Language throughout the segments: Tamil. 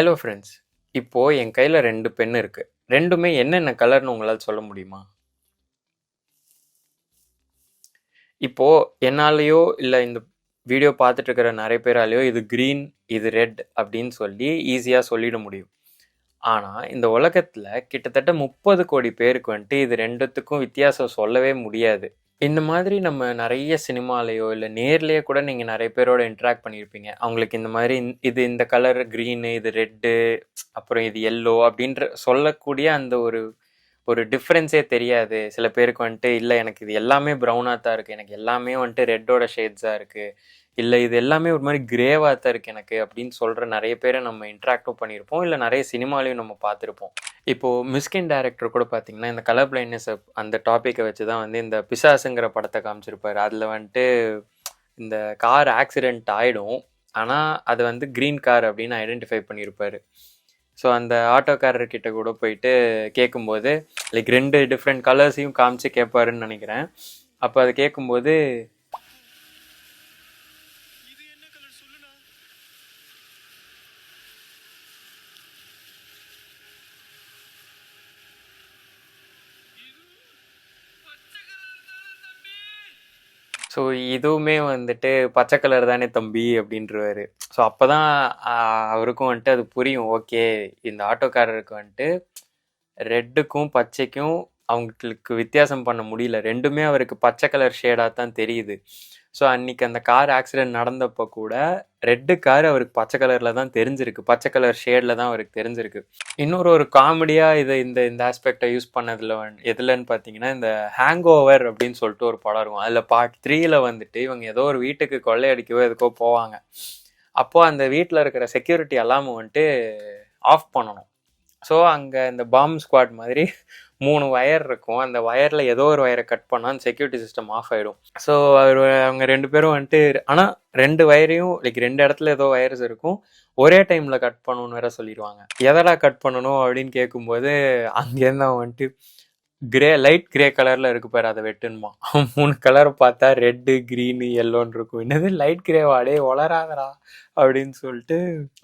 ஹலோ ஃப்ரெண்ட்ஸ் இப்போது என் கையில் ரெண்டு பெண் இருக்குது ரெண்டுமே என்னென்ன கலர்னு உங்களால் சொல்ல முடியுமா? இப்போது என்னாலேயோ இல்லை இந்த வீடியோ பார்த்துட்டு இருக்கிற நிறைய பேராலேயோ இது க்ரீன் இது ரெட் அப்படின்னு சொல்லி ஈஸியாக சொல்லிட முடியும். ஆனால் இந்த உலகத்தில் கிட்டத்தட்ட முப்பது கோடி பேருக்கு வந்துட்டு இது ரெண்டுத்துக்கும் வித்தியாசம் சொல்லவே முடியாது. இந்த மாதிரி நம்ம நிறைய சினிமாலேயோ இல்லை நேர்லேயே கூட நீங்கள் நிறைய பேரோட இன்ட்ராக்ட் பண்ணியிருப்பீங்க அவங்களுக்கு இந்த மாதிரி இது இந்த கலர் க்ரீனு இது ரெட்டு அப்புறம் இது எல்லோ அப்படின்ற சொல்லக்கூடிய அந்த ஒரு ஒரு டிஃப்ரென்ஸே தெரியாது. சில பேருக்கு வந்துட்டு இல்லை எனக்கு இது எல்லாமே ப்ரௌனாக தான் இருக்குது எனக்கு எல்லாமே வந்துட்டு ரெட்டோட ஷேட்ஸாக இருக்குது இல்லை இது எல்லாமே ஒரு மாதிரி கிரேவாக தான் இருக்குது எனக்கு. அப்படின்னு சொல்கிற நிறைய பேரை நம்ம இன்ட்ராக்டும் பண்ணியிருப்போம் இல்லை நிறைய சினிமாலையும் நம்ம பார்த்துருப்போம். இப்போது மிஸ்கின் டேரக்டர் கூட பார்த்தீங்கன்னா இந்த கலர் பிளைண்ட்னஸ் அந்த டாப்பிக்கை வச்சு தான் வந்து இந்த பிசாசுங்கிற படத்தை காமிச்சிருப்பாரு. அதில் வந்துட்டு இந்த கார் ஆக்சிடெண்ட் ஆகிடும் ஆனால் அது வந்து க்ரீன் கார் அப்படின்னு ஐடென்டிஃபை பண்ணியிருப்பார் ஸோ அந்த ஆட்டோக்காரர்கிட்ட கூட போயிட்டு கேட்கும்போது லைக் ரெண்டு டிஃப்ரெண்ட் கலர்ஸையும் காமிச்சு கேட்பாருன்னு நினைக்கிறேன். அப்போ அதை கேட்கும்போது ஸோ இதுவுமே வந்துட்டு பச்சை கலர் தானே தம்பி அப்படின்றவாரு. ஸோ அப்போ தான் அவருக்கும் வந்துட்டு அது புரியும். ஓகே இந்த ஆட்டோக்காரருக்கு வந்துட்டு ரெட்டுக்கும் பச்சைக்கும் அவங்களுக்கு வித்தியாசம் பண்ண முடியல. ரெண்டுமே அவருக்கு பச்சை கலர் ஷேடாக தான் தெரியுது. ஸோ அன்னைக்கு அந்த கார் ஆக்சிடென்ட் நடந்தப்போ கூட ரெட்டு கார் அவருக்கு பச்சை கலரில் தான் தெரிஞ்சிருக்கு. பச்சை கலர் ஷேடில் தான் அவருக்கு தெரிஞ்சிருக்கு. இன்னொரு ஒரு காமெடியாக இதை இந்த இந்த ஆஸ்பெக்டை யூஸ் பண்ணதில் வந்து எதுலன்னு பார்த்தீங்கன்னா இந்த ஹேங் ஓவர் அப்படின்னு சொல்லிட்டு ஒரு படம் இருக்கும். அதில் பார்ட் த்ரீயில் வந்துட்டு இவங்க ஏதோ ஒரு வீட்டுக்கு கொள்ளையடிக்கவோ எதுக்கோ போவாங்க. அப்போது அந்த வீட்டில் இருக்கிற செக்யூரிட்டி எல்லாமே வந்துட்டு ஆஃப் பண்ணணும். ஸோ அங்கே இந்த பாம் ஸ்குவாட் மாதிரி மூணு ஒயர் இருக்கும். அந்த ஒயரில் ஏதோ ஒரு ஒயரை கட் பண்ணால் அந்த செக்யூரிட்டி சிஸ்டம் ஆஃப் ஆகிடும் ஸோ அவர் அவங்க ரெண்டு பேரும் வந்துட்டு ஆனால் ரெண்டு வயரையும் லைக் ரெண்டு இடத்துல ஏதோ வயர்ஸ் இருக்கும். ஒரே டைமில் கட் பண்ணணும்னு வேற சொல்லிடுவாங்க. எதடா கட் பண்ணணும் அப்படின்னு கேட்கும்போது அங்கேருந்து அவன் வந்துட்டு கிரே லைட் கிரே கலரில் இருக்கு பாரு அதை வெட்டுனுமா. மூணு கலர் பார்த்தா ரெட்டு க்ரீனு எல்லோன்னு இருக்கும். என்னது லைட் கிரேவாடே வளராதரா அப்படின்னு சொல்லிட்டு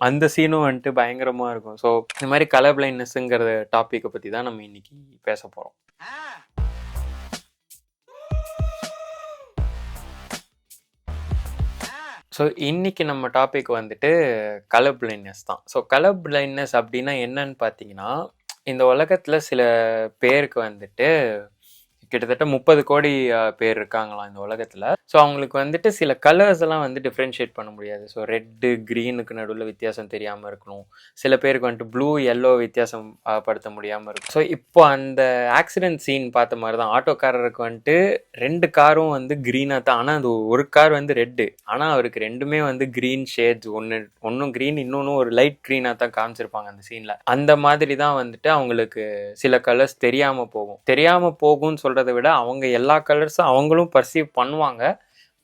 அந்த சீனும் வந்துட்டு பயங்கரமாக இருக்கும். ஸோ இந்த மாதிரி கலர் பிளைண்ட்னஸ்ங்கிற டாப்பிக்கை பற்றி தான் நம்ம இன்னைக்கு பேச போகிறோம் ஸோ இன்னைக்கு நம்ம டாபிக் வந்துட்டு கலர் பிளைண்ட்னஸ் தான். ஸோ கலர் பிளைண்ட்னஸ் அப்படின்னா என்னன்னு பார்த்தீங்கன்னா இந்த உலகத்தில் சில பேருக்கு வந்துட்டு கிட்டத்தட்ட முப்பது கோடி பேர் இருக்காங்களாம் இந்த உலகத்தில். ஸோ அவங்களுக்கு வந்துட்டு சில கலர்ஸ் எல்லாம் வந்து டிஃப்ரென்ஷியேட் பண்ண முடியாது. ஸோ ரெட்டு க்ரீனுக்கு நடுவில் வித்தியாசம் தெரியாமல் இருக்கணும். சில பேருக்கு வந்துட்டு ப்ளூ எல்லோ வித்தியாசம் படுத்த முடியாமல் இருக்கும். ஸோ இப்போ அந்த ஆக்சிடென்ட் சீன் பார்த்த மாதிரி தான் ஆட்டோக்காரருக்கு வந்துட்டு ரெண்டு காரும் வந்து க்ரீனாக தான். ஆனால் அது ஒரு கார் வந்து ரெட்டு ஆனால் அவருக்கு ரெண்டுமே வந்து க்ரீன் ஷேட்ஸ் ஒன்று ஒன்றும் க்ரீன் இன்னொன்று ஒரு லைட் க்ரீனாக தான் காமிச்சிருப்பாங்க அந்த சீனில் அந்த மாதிரி தான் வந்துட்டு அவங்களுக்கு சில கலர்ஸ் தெரியாமல் போகும். தெரியாமல் போகும்னு சொல்கிறத விட அவங்க எல்லா கலர்ஸும் அவங்களும் பர்சீவ் பண்ணுவாங்க.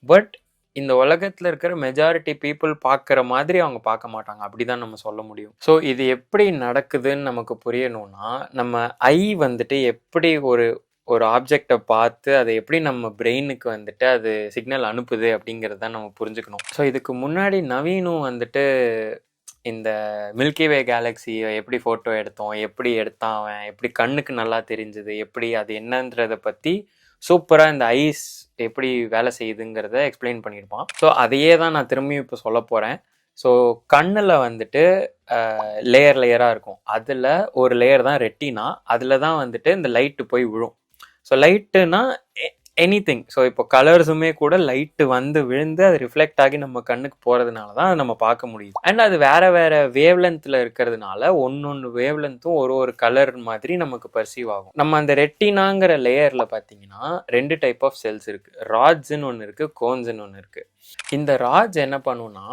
பட் இந்த உலகத்தில் இருக்கிற மெஜாரிட்டி பீப்புள் பார்க்குற மாதிரி அவங்க பார்க்க மாட்டாங்க. அப்படி தான் நம்ம சொல்ல முடியும். ஸோ இது எப்படி நடக்குதுன்னு நமக்கு புரியணும்னா நம்ம ஐ வந்துட்டு எப்படி ஒரு ஒரு ஆப்ஜெக்டை பார்த்து அதை எப்படி நம்ம பிரெயினுக்கு வந்துட்டு அது சிக்னல் அனுப்புது அப்படிங்கிறத நம்ம புரிஞ்சுக்கணும். ஸோ இதுக்கு முன்னாடி நவீனும் வந்துட்டு இந்த மில்கிவே கேலக்ஸியை எப்படி ஃபோட்டோ எடுத்தோம்? எப்படி எடுத்தான் அவன்? எப்படி கண்ணுக்கு நல்லா தெரிஞ்சுது? எப்படி அது என்னன்றதை பற்றி சூப்பராக இந்த ஐஸ் எப்படி வேலை செய்யுதுங்கிறத எக்ஸ்பிளைன் பண்ணியிருப்பான். ஸோ அதையே தான் நான் திரும்பியும் இப்போ சொல்ல போகிறேன் ஸோ கண்ணில் வந்துட்டு லேயர் லேயராக இருக்கும். அதில் ஒரு லேயர் தான் ரெட்டினா அதில் தான் வந்துட்டு இந்த லைட்டு போய் விழும். ஸோ லைட்டுனா எனி திங் ஸோ இப்போ கலர்ஸுமே கூட லைட்டு வந்து விழுந்து அது ரிஃப்ளெக்ட் ஆகி நம்ம கண்ணுக்கு போகிறதுனால தான் அதை நம்ம பார்க்க முடியுது. அண்ட் அது வேற வேற வேவ்லென்த்தில் இருக்கிறதுனால ஒன்னொன்று வேவ்லென்த்தும் ஒரு ஒரு கலர் மாதிரி நமக்கு பர்சீவ் ஆகும். நம்ம அந்த ரெட்டினாங்கிற லேயரில் பார்த்தீங்கன்னா ரெண்டு டைப் ஆஃப் செல்ஸ் இருக்குது ராட்ஸ்ன்னு ஒன்று இருக்குது கோன்ஸ்ன்னு ஒன்று இருக்குது இந்த ராட்ஸ் என்ன பண்ணுன்னா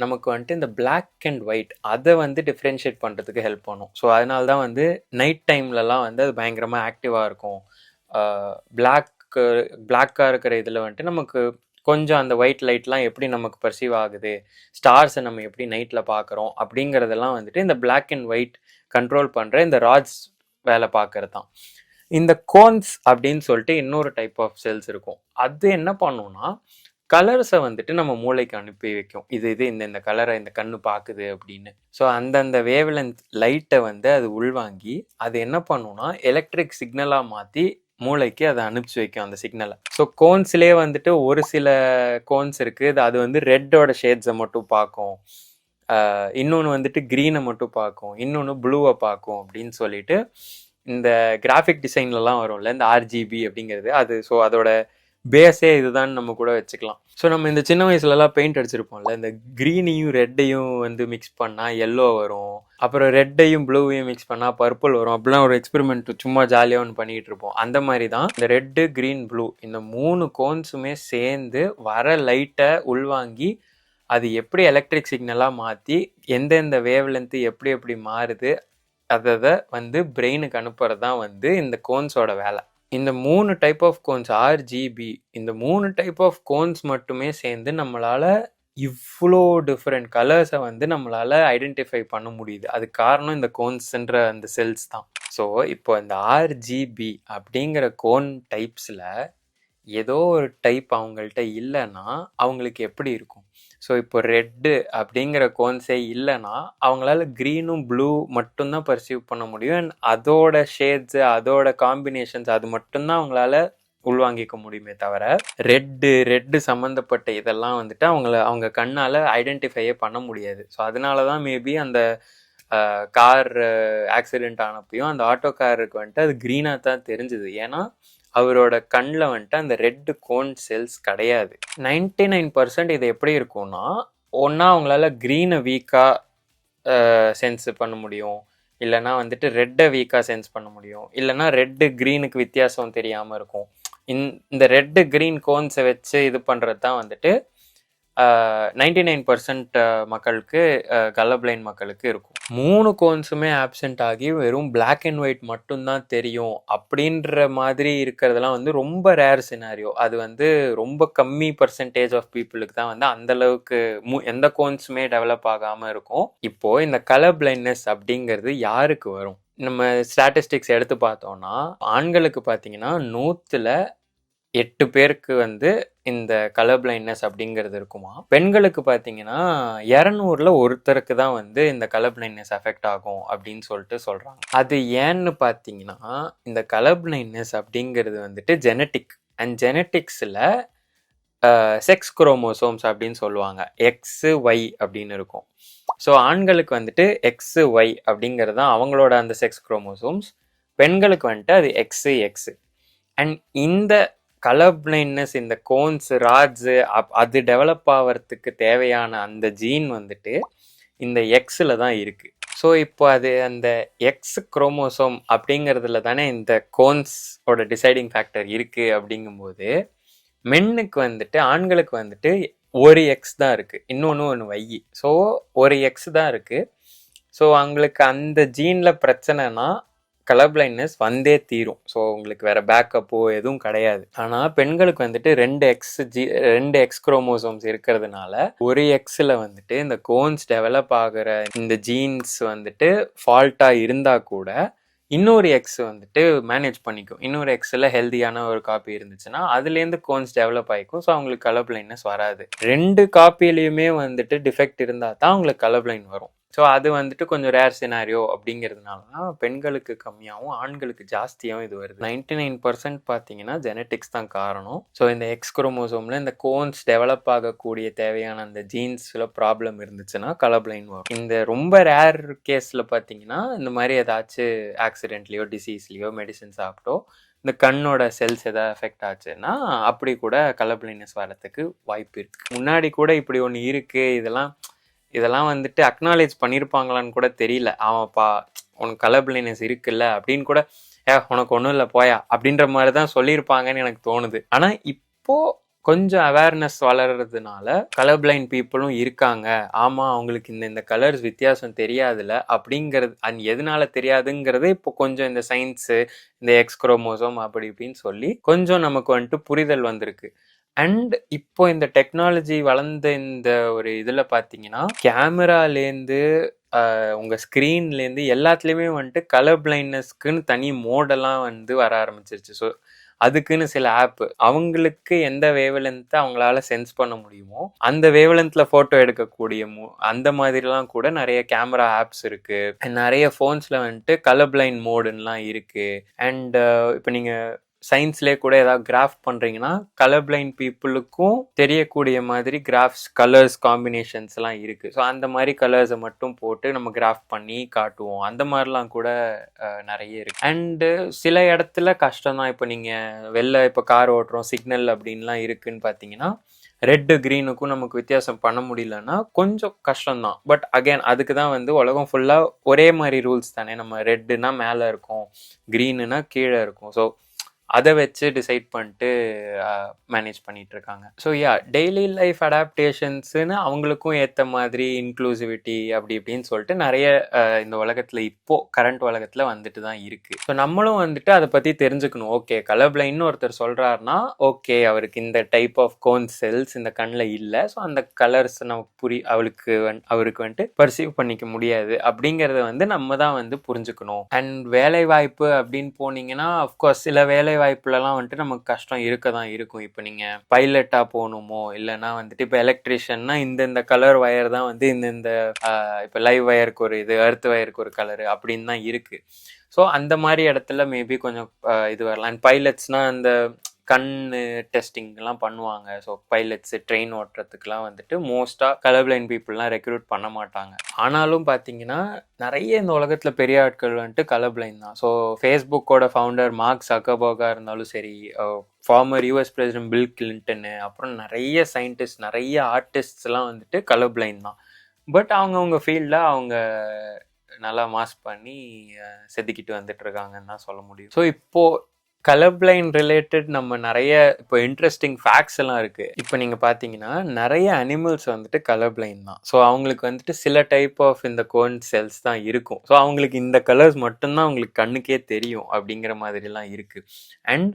நமக்கு வந்துட்டு இந்த பிளாக் அண்ட் ஒயிட் அதை வந்து டிஃப்ரென்ஷியேட் பண்ணுறதுக்கு ஹெல்ப் பண்ணும். ஸோ அதனால தான் வந்து நைட் டைம்லலாம் வந்து அது பயங்கரமாக ஆக்டிவாக இருக்கும். பிளாக் பிளாக்காக இருக்கிற இதில் வந்துட்டு நமக்கு கொஞ்சம் அந்த ஒயிட் லைட்லாம் எப்படி நமக்கு பர்சீவ் ஆகுது? ஸ்டார்ஸை நம்ம எப்படி நைட்டில் பார்க்குறோம் அப்படிங்கிறதெல்லாம் வந்துட்டு இந்த பிளாக் அண்ட் ஒயிட் கண்ட்ரோல் பண்ணுற இந்த ராட்ஸ் வேலை பார்க்கறது தான் இந்த கோன்ஸ் அப்படின்னு சொல்லிட்டு இன்னொரு டைப் ஆஃப் செல்ஸ் இருக்கும். அது என்ன பண்ணும்னா கலர்ஸை வந்துட்டு நம்ம மூளைக்கு அனுப்பி வைக்கும். இது இது இந்த இந்த கலரை இந்த கண்ணு பார்க்குது அப்படின்னு. ஸோ அந்தந்த வேவ்லென்த் லைட்டை வந்து அது உள்வாங்கி அது என்ன பண்ணும்னா எலக்ட்ரிக் சிக்னலாக மாற்றி மூளைக்கு அதை அனுப்பிச்சு வைக்கும் அந்த சிக்னலை ஸோ கோன்ஸ்லேயே வந்துட்டு ஒரு சில கோன்ஸ் இருக்குது அது வந்து ரெட்டோட ஷேட்ஸை மட்டும் பார்க்கும். இன்னொன்று வந்துட்டு க்ரீனை மட்டும் பார்க்கும். இன்னொன்று ப்ளூவை பார்க்கும் அப்படின்னு சொல்லிட்டு இந்த கிராஃபிக் டிசைன்லலாம் வரும்ல இந்த ஆர்ஜிபி அப்படிங்கிறது. அது ஸோ அதோட பேஸே இதுதான் நம்ம கூட வச்சுக்கலாம். ஸோ நம்ம இந்த சின்ன வயசுலலாம் பெயிண்ட் அடிச்சிருப்போம்ல இந்த க்ரீனையும் ரெட்டையும் வந்து மிக்ஸ் பண்ணால் எல்லோ வரும். அப்புறம் ரெட்டையும் ப்ளூவையும் மிக்ஸ் பண்ணால் பர்பிள் வரும். அப்படிலாம் ஒரு எக்ஸ்பெரிமெண்ட் சும்மா ஜாலியாக ஒன்று பண்ணிகிட்டு இருப்போம். அந்த மாதிரி தான் இந்த ரெட்டு க்ரீன் ப்ளூ இந்த மூணு கோன்ஸுமே சேர்ந்து வர லைட்டை உள்வாங்கி அது எப்படி எலக்ட்ரிக் சிக்னலாக மாற்றி எந்தெந்த வேவ் லென்த்து எப்படி எப்படி மாறுது அதை வந்து பிரெயினுக்கு அனுப்புறது தான் வந்து இந்த கோன்ஸோட வேலை. இந்த மூணு டைப் ஆஃப் கோன்ஸ் ஆர்ஜிபி இந்த மூணு டைப் ஆஃப் கோன்ஸ் மட்டுமே சேர்ந்து நம்மளால் இவ்வளோ டிஃப்ரெண்ட் கலர்ஸை வந்து நம்மளால் ஐடென்டிஃபை பண்ண முடியுது. அது காரணம் இந்த கோன்ஸ்ன்ற அந்த செல்ஸ் தான். ஸோ இப்போ இந்த ஆர்ஜிபி அப்படிங்கிற கோன் டைப்ஸில் ஏதோ ஒரு டைப் அவங்கள்ட்ட இல்லைன்னா அவங்களுக்கு எப்படி இருக்கும்? ஸோ இப்போ ரெட்டு அப்படிங்கிற கோன்ஸே இல்லைன்னா அவங்களால க்ரீனும் ப்ளூ மட்டும்தான் பர்சீவ் பண்ண முடியும். அண்ட் அதோட ஷேட்ஸு அதோட காம்பினேஷன்ஸ் அது மட்டும்தான் அவங்களால உள்வாங்கிக்க முடியுமே தவிர ரெட்டு ரெட்டு சம்மந்தப்பட்ட இதெல்லாம் வந்துட்டு அவங்கள அவங்க கண்ணால் ஐடென்டிஃபையே பண்ண முடியாது. ஸோ அதனால தான் மேபி அந்த கார் ஆக்சிடெண்ட் ஆனப்பையும் அந்த ஆட்டோ காருக்கு வந்துட்டு அது க்ரீனாக தான் தெரிஞ்சுது. ஏன்னா அவரோட கண்ணில் வந்துட்டு அந்த ரெட்டு கோன் செல்ஸ் கிடையாது. நைன்டி நைன் பர்சன்ட் இது எப்படி இருக்கும்னா ஒன்றா அவங்களால க்ரீனை வீக்காக சென்ஸ் பண்ண முடியும். இல்லைனா வந்துட்டு ரெட்டை வீக்காக சென்ஸ் பண்ண முடியும். இல்லைனா ரெட்டு க்ரீனுக்கு வித்தியாசம் தெரியாமல் இருக்கும். இந்த ரெட்டு க்ரீன் கோன்ஸை வச்சு இது பண்ணுறது தான் வந்துட்டு நைன்டி நைன் பர்சன்ட் மக்களுக்கு கலப்ளைன் மக்களுக்கு இருக்கும். மூணு கோன்ஸுமே ஆப்சென்ட் ஆகி வெறும் பிளாக் அண்ட் ஒயிட் மட்டும்தான் தெரியும் அப்படின்ற மாதிரி இருக்கிறதெல்லாம் வந்து ரொம்ப ரேர் சினாரியோ அது வந்து ரொம்ப கம்மி பர்சன்டேஜ் ஆஃப் பீப்புளுக்கு தான் வந்து அந்தளவுக்கு மு எந்த கோன்ஸுமே டெவலப் ஆகாமல் இருக்கும். இப்போது இந்த கலர் பிளைண்ட்னஸ் அப்படிங்கிறது யாருக்கு வரும்? நம்ம ஸ்டாட்டிஸ்டிக்ஸ் எடுத்து பார்த்தோம்னா ஆண்களுக்கு பார்த்தீங்கன்னா நூற்றுல எட்டு பேருக்கு வந்து இந்த கலர் பிளைண்ட்னஸ் அப்படிங்கிறது இருக்குமா? பெண்களுக்கு பார்த்தீங்கன்னா இரநூறுல ஒருத்தருக்கு தான் வந்து இந்த கலர் பிளைண்ட்னஸ் அஃபெக்ட் ஆகும் அப்படின்னு சொல்லிட்டு சொல்கிறாங்க அது ஏன்னு பார்த்தீங்கன்னா இந்த கலர் பிளைண்ட்னஸ் அப்படிங்கிறது வந்துட்டு ஜெனட்டிக் அண்ட் ஜெனட்டிக்ஸில் செக்ஸ் குரோமோசோம்ஸ் அப்படின்னு சொல்லுவாங்க. எக்ஸு ஒய் அப்படின்னு இருக்கும். ஸோ ஆண்களுக்கு வந்துட்டு எக்ஸு ஒய் அப்படிங்கிறது தான் அவங்களோட அந்த செக்ஸ் குரோமோசோம்ஸ் பெண்களுக்கு வந்துட்டு அது எக்ஸு எக்ஸு அண்ட் இந்த கலர் பிளைண்ட்னஸ் இந்த கோன்ஸ் ராட்ஸு அப் அது டெவலப் ஆகிறதுக்கு தேவையான அந்த ஜீன் வந்துட்டு இந்த எக்ஸில் தான் இருக்குது ஸோ இப்போ அது அந்த எக்ஸ் குரோமோசோம் அப்படிங்கிறதுல தானே இந்த கோன்ஸோட டிசைடிங் ஃபேக்டர் இருக்குது அப்படிங்கும்போது மென்னுக்கு வந்துட்டு ஆண்களுக்கு வந்துட்டு ஒரு எக்ஸ் தான் இருக்குது இன்னொன்று ஒன்று வையி ஸோ ஒரு எக்ஸ் தான் இருக்குது ஸோ அவங்களுக்கு அந்த ஜீனில் பிரச்சனைனா கலர் பிளைண்ட்னஸ் வந்தே தீரும். ஸோ உங்களுக்கு வேறு பேக்கப்போ எதுவும் கிடையாது. ஆனால் பெண்களுக்கு வந்துட்டு ரெண்டு எக்ஸ் ஜி ரெண்டு எக்ஸ் குரோமோசோம்ஸ் இருக்கிறதுனால ஒரு எக்ஸில் வந்துட்டு இந்த கோன்ஸ் டெவலப் ஆகிற இந்த ஜீன்ஸ் வந்துட்டு ஃபால்ட்டாக இருந்தால் கூட இன்னொரு எக்ஸ் வந்துட்டு மேனேஜ் பண்ணிக்கும். இன்னொரு எக்ஸில் ஹெல்த்தியான ஒரு காப்பி இருந்துச்சுன்னா அதுலேருந்து கோன்ஸ் டெவலப் ஆகிக்கும் ஸோ அவங்களுக்கு கலர் பிளைண்ட்னஸ் வராது. ரெண்டு காப்பிலையுமே வந்துட்டு டிஃபெக்ட் இருந்தால் தான் அவங்களுக்கு கலர் பிளைண்ட் வரும். ஸோ அது வந்துட்டு கொஞ்சம் ரேர் சினாரியோ அப்படிங்கிறதுனால தான் பெண்களுக்கு கம்மியாகவும் ஆண்களுக்கு ஜாஸ்தியாகவும் இது வருது. நைன்டி நைன் பர்சன்ட் பார்த்தீங்கன்னா ஜெனட்டிக்ஸ் தான் காரணம். ஸோ இந்த எக்ஸ் குரோமோசோமில் இந்த கோன்ஸ் டெவலப் ஆகக்கூடிய தேவையான அந்த ஜீன்ஸில் ப்ராப்ளம் இருந்துச்சுன்னா கலப்ளைன் வரும். இந்த ரொம்ப ரேர் கேஸில் பார்த்தீங்கன்னா இந்த மாதிரி ஏதாச்சும் ஆக்சிடென்ட்லேயோ டிசீஸ்லேயோ மெடிசன் சாப்பிட்டோ இந்த கண்ணோட செல்ஸ் எதாவது எஃபெக்ட் ஆச்சுன்னா அப்படி கூட கலர் வரத்துக்கு வாய்ப்பு இருக்குது முன்னாடி கூட இப்படி ஒன்று இருக்குது இதெல்லாம் இதெல்லாம் வந்துட்டு அக்னாலேஜ் பண்ணியிருப்பாங்களான்னு கூட தெரியல. ஆமாப்பா உனக்கு கலர் பிளைனஸ் இருக்குல்ல அப்படின்னு கூட ஏ உனக்கு ஒன்றும் இல்லை போயா அப்படின்ற மாதிரி தான் சொல்லியிருப்பாங்கன்னு எனக்கு தோணுது. ஆனால் இப்போது கொஞ்சம் அவேர்னஸ் வளர்றதுனால கலர் பிளைண்ட் பீப்புளும் இருக்காங்க. ஆமாம் அவங்களுக்கு இந்த இந்த கலர்ஸ் வித்தியாசம் தெரியாதுல்ல அப்படிங்கிறது அந் எதனால தெரியாதுங்கிறது இப்போ கொஞ்சம் இந்த சயின்ஸு இந்த எக்ஸ்க்ரோமோசோம் அப்படி இப்படின்னு சொல்லி கொஞ்சம் நமக்கு வந்துட்டு புரிதல் வந்திருக்கு. அண்ட் இப்போ இந்த டெக்னாலஜி வளர்ந்த இந்த ஒரு இதில் பார்த்தீங்கன்னா கேமராலேருந்து உங்கள் ஸ்க்ரீன்லேருந்து எல்லாத்துலேயுமே வந்துட்டு கலர் பிளைண்ட்னஸ்க்குன்னு தனி மோடெல்லாம் வந்து வர ஆரம்பிச்சிருச்சு. ஸோ அதுக்குன்னு சில ஆப் அவங்களுக்கு எந்த வேவ்லென்த்தை அவங்களால சென்ஸ் பண்ண முடியுமோ அந்த வேவலென்த்தில் ஃபோட்டோ எடுக்கக்கூடிய மு- அந்த மாதிரிலாம் கூட நிறைய கேமரா ஆப்ஸ் இருக்குது நிறைய ஃபோன்ஸில் வந்துட்டு கலர் பிளைண்ட் மோடுன்னெலாம் இருக்குது அண்ட் இப்போ நீங்கள் சயின்ஸ்லேயே கூட ஏதாவது கிராஃப் பண்ணுறீங்கன்னா கலர் பிளைண்ட் பீப்புளுக்கும் தெரியக்கூடிய மாதிரி கிராஃப்ஸ் கலர்ஸ் காம்பினேஷன்ஸ்லாம் இருக்குது ஸோ அந்த மாதிரி கலர்ஸை மட்டும் போட்டு நம்ம கிராஃப் பண்ணி காட்டுவோம். அந்த மாதிரிலாம் கூட நிறைய இருக்கு. அண்டு சில இடத்துல கஷ்டம் தான். இப்போ நீங்கள் வெளில இப்போ கார் ஓட்டுறோம் சிக்னல் அப்படின்லாம் இருக்குன்னு பார்த்தீங்கன்னா ரெட்டு க்ரீனுக்கும் நமக்கு வித்தியாசம் பண்ண முடியலன்னா கொஞ்சம் கஷ்டம்தான் பட் அகைன் அதுக்கு தான் வந்து உலகம் ஃபுல்லாக ஒரே மாதிரி ரூல்ஸ் தானே. நம்ம ரெட்டுனா மேலே இருக்கும் க்ரீனுனா கீழே இருக்கும். ஸோ அதை வச்சு டிசைட் பண்ணிட்டு மேனேஜ் பண்ணிட்டு இருக்காங்க ஸோ யா டெய்லி லைஃப் அடாப்டேஷன்ஸ்னு அவங்களுக்கும் ஏற்ற மாதிரி இன்க்ளூசிவிட்டி அப்படி இப்படின்னு சொல்லிட்டு நிறைய இந்த உலகத்தில் இப்போ கரண்ட் உலகத்தில் வந்துட்டு தான் இருக்கு. ஸோ நம்மளும் வந்துட்டு அதை பற்றி தெரிஞ்சுக்கணும். ஓகே கலர் பிளைன்னு ஒருத்தர் சொல்கிறாருன்னா ஓகே அவருக்கு இந்த டைப் ஆஃப் கோன் செல்ஸ் இந்த கண்ணில் இல்லை. ஸோ அந்த கலர்ஸ் நமக்கு புரி அவளுக்கு வந்து அவருக்கு வந்துட்டு பர்சீவ் பண்ணிக்க முடியாது. அப்படிங்கிறத வந்து நம்ம தான் வந்து புரிஞ்சுக்கணும். அண்ட் வேலை வாய்ப்பு அப்படின்னு போனீங்கன்னா அஃப்கோர்ஸ் சில வேலை வாய்ப்புலலாம் வந்துட்டு நமக்கு கஷ்டம் இருக்க தான் இருக்கும். இப்போ நீங்கள் பைலட்டாக போகணுமோ இல்லைன்னா வந்துட்டு இப்போ எலக்ட்ரிஷியன்னா இந்தந்த கலர் வயர் தான் வந்து இந்தந்த இப்போ லைவ் வயருக்கு ஒரு இது எர்த் வயருக்கு ஒரு கலரு அப்படின்னு தான் இருக்குது ஸோ அந்த மாதிரி இடத்துல மேபி கொஞ்சம் இது வரலாம். அண்ட் பைலட்ஸ்னால் அந்த கண் டெஸ்டிங்லாம் பண்ணுவாங்க. ஸோ பைலட்ஸு ட்ரெயின் ஓட்டுறதுக்குலாம் வந்துட்டு மோஸ்ட்டாக கலர் பிளைண்ட் பீப்புளெலாம் ரெக்ரூட் பண்ண மாட்டாங்க. ஆனாலும் பார்த்தீங்கன்னா நிறைய இந்த உலகத்தில் பெரிய ஆட்கள் வந்துட்டு கலர் தான். ஸோ ஃபேஸ்புக்கோட ஃபவுண்டர் மார்க் சக்கபர்காக இருந்தாலும் சரி former US president Bill Clinton அப்புறம் நிறைய சயின்டிஸ்ட் நிறைய ஆர்டிஸ்ட்ஸ்லாம் வந்துட்டு கலர் தான். பட் அவங்கவுங்க ஃபீல்டில் அவங்க நல்லா மாஸ் பண்ணி செதுக்கிட்டு வந்துட்டு இருக்காங்கன்னு தான் சொல்ல முடியும். ஸோ இப்போது கலர் பிளைண்ட் ரிலேட்டட் நம்ம நிறைய இப்போ இன்ட்ரெஸ்டிங் ஃபேக்ட்ஸ் எல்லாம் இருக்கு. இப்போ நீங்க பாத்தீங்கன்னா நிறைய அனிமல்ஸ் வந்துட்டு கலர் பிளைண்ட் தான். ஸோ அவங்களுக்கு வந்துட்டு சில டைப் ஆஃப் இந்த கோன் செல்ஸ் தான் இருக்கும். ஸோ அவங்களுக்கு இந்த கலர்ஸ் மட்டும்தான் அவங்களுக்கு கண்ணுக்கே தெரியும் அப்படிங்கிற மாதிரிலாம் இருக்கு. அண்ட்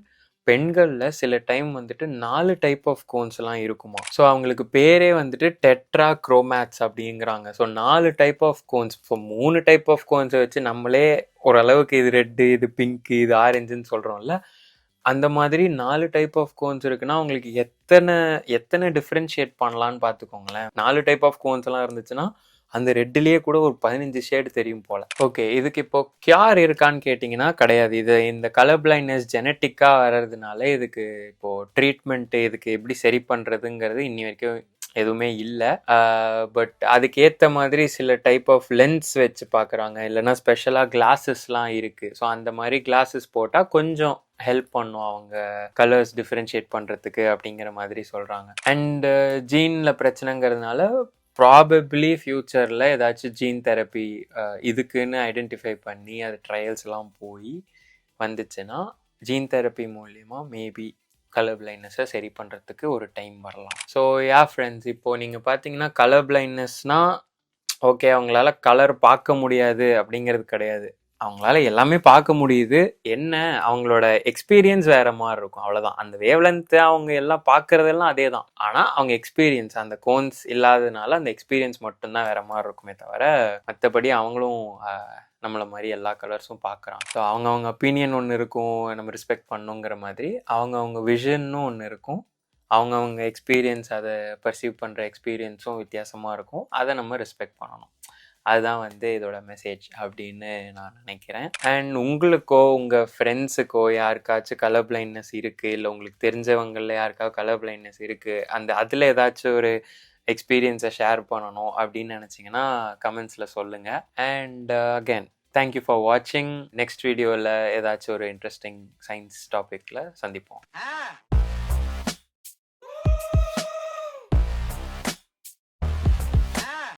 பெண்களில் சில டைம் வந்துட்டு நாலு டைப் ஆஃப் கோன்ஸ்லாம் இருக்குமா? ஸோ அவங்களுக்கு பேரே வந்துட்டு டெட்ரா குரோமேக்ஸ் அப்படிங்கிறாங்க. ஸோ நாலு டைப் ஆஃப் கோன்ஸ் இப்போ மூணு டைப் ஆஃப் கோன்ஸை வச்சு நம்மளே ஓரளவுக்கு இது ரெட்டு இது பிங்க்கு இது ஆரஞ்சுன்னு சொல்கிறோம்ல அந்த மாதிரி நாலு டைப் ஆஃப் கோன்ஸ் இருக்குன்னா உங்களுக்கு எத்தனை எத்தனை டிஃப்ரென்ஷியேட் பண்ணலான்னு பார்த்துக்கோங்களேன். நாலு டைப் ஆஃப் கோன்ஸ் எல்லாம் இருந்துச்சுன்னா அந்த ரெட்டுலேயே கூட ஒரு பதினஞ்சு ஷேடு தெரியும் போல. ஓகே இதுக்கு இப்போ கியார் இருக்கான்னு கேட்டிங்கன்னா கிடையாது. இது இந்த கலர் பிளைண்ட்னஸ் ஜெனட்டிக்காக வர்றதுனால இதுக்கு இப்போது ட்ரீட்மெண்ட்டு இதுக்கு எப்படி சரி பண்ணுறதுங்கிறது இன்னி வரைக்கும் எதுவுமே இல்லை. பட் அதுக்கேற்ற மாதிரி சில டைப் ஆஃப் லென்ஸ் வச்சு பார்க்குறாங்க இல்லைனா ஸ்பெஷலாக கிளாஸஸ்லாம் இருக்குது ஸோ அந்த மாதிரி கிளாஸஸ் போட்டால் கொஞ்சம் ஹெல்ப் பண்ணும் அவங்க கலர்ஸ் டிஃப்ரென்ஷியேட் பண்ணுறதுக்கு அப்படிங்கிற மாதிரி சொல்கிறாங்க அண்டு ஜீனில் பிரச்சனைங்கிறதுனால ப்ராபப்ளி ஃப்யூச்சரில் ஏதாச்சும் ஜீன் தெரப்பி இதுக்குன்னு ஐடென்டிஃபை பண்ணி அது ட்ரையல்ஸ்லாம் போய் வந்துச்சுன்னா ஜீன் தெரப்பி மூலியமாக மேபி கலர் பிளைண்ட்னஸை சரி பண்ணுறதுக்கு ஒரு டைம் வரலாம். ஸோ யா ஃப்ரெண்ட்ஸ் இப்போது நீங்கள் பார்த்தீங்கன்னா கலர் பிளைண்ட்னஸ்னால் ஓகே அவங்களால கலர் பார்க்க முடியாது அப்படிங்கிறது கிடையாது. அவங்களால எல்லாமே பார்க்க முடியுது. என்ன? அவங்களோட எக்ஸ்பீரியன்ஸ் வேற மாதிரி இருக்கும். அவ்வளோதான் அந்த வேவ்லென்த்து அவங்க எல்லாம் பார்க்கறதெல்லாம் அதே தான் ஆனால் அவங்க எக்ஸ்பீரியன்ஸ் அந்த கோன்ஸ் இல்லாததுனால அந்த எக்ஸ்பீரியன்ஸ் மட்டும்தான் வேற மாதிரி இருக்குமே தவிர மற்றபடி அவங்களும் நம்மளை மாதிரி எல்லா கலர்ஸும் பார்க்குறான் ஸோ அவங்கவுங்க ஒப்பீனியன் ஒன்று இருக்கும் நம்ம ரெஸ்பெக்ட் பண்ணுங்கிற மாதிரி அவங்கவுங்க விஷன்னும் ஒன்று இருக்கும். அவங்கவுங்க எக்ஸ்பீரியன்ஸ் அதை பர்சீவ் பண்ணுற எக்ஸ்பீரியன்ஸும் வித்தியாசமாக இருக்கும். அதை நம்ம ரெஸ்பெக்ட் பண்ணணும். அதுதான் வந்து இதோட மெசேஜ் அப்படின்னு நான் நினைக்கிறேன். அண்ட் உங்களுக்கோ உங்கள் ஃப்ரெண்ட்ஸுக்கோ யாருக்காச்சும் கலர் பிளைண்ட்னஸ் இருக்குது இல்லை உங்களுக்கு தெரிஞ்சவங்களில் யாருக்காவது கலர் பிளைண்ட்னஸ் இருக்குது அந்த அதில் ஏதாச்சும் ஒரு எக்ஸ்பீரியன்ஸை ஷேர் பண்ணணும் அப்படின்னு நினச்சிங்கன்னா கமெண்ட்ஸில் சொல்லுங்கள் and again thank you for வாட்சிங் நெக்ஸ்ட் வீடியோவில் ஏதாச்சும் ஒரு இன்ட்ரெஸ்டிங் சயின்ஸ் டாப்பிக்கில் சந்திப்போம். ஆ.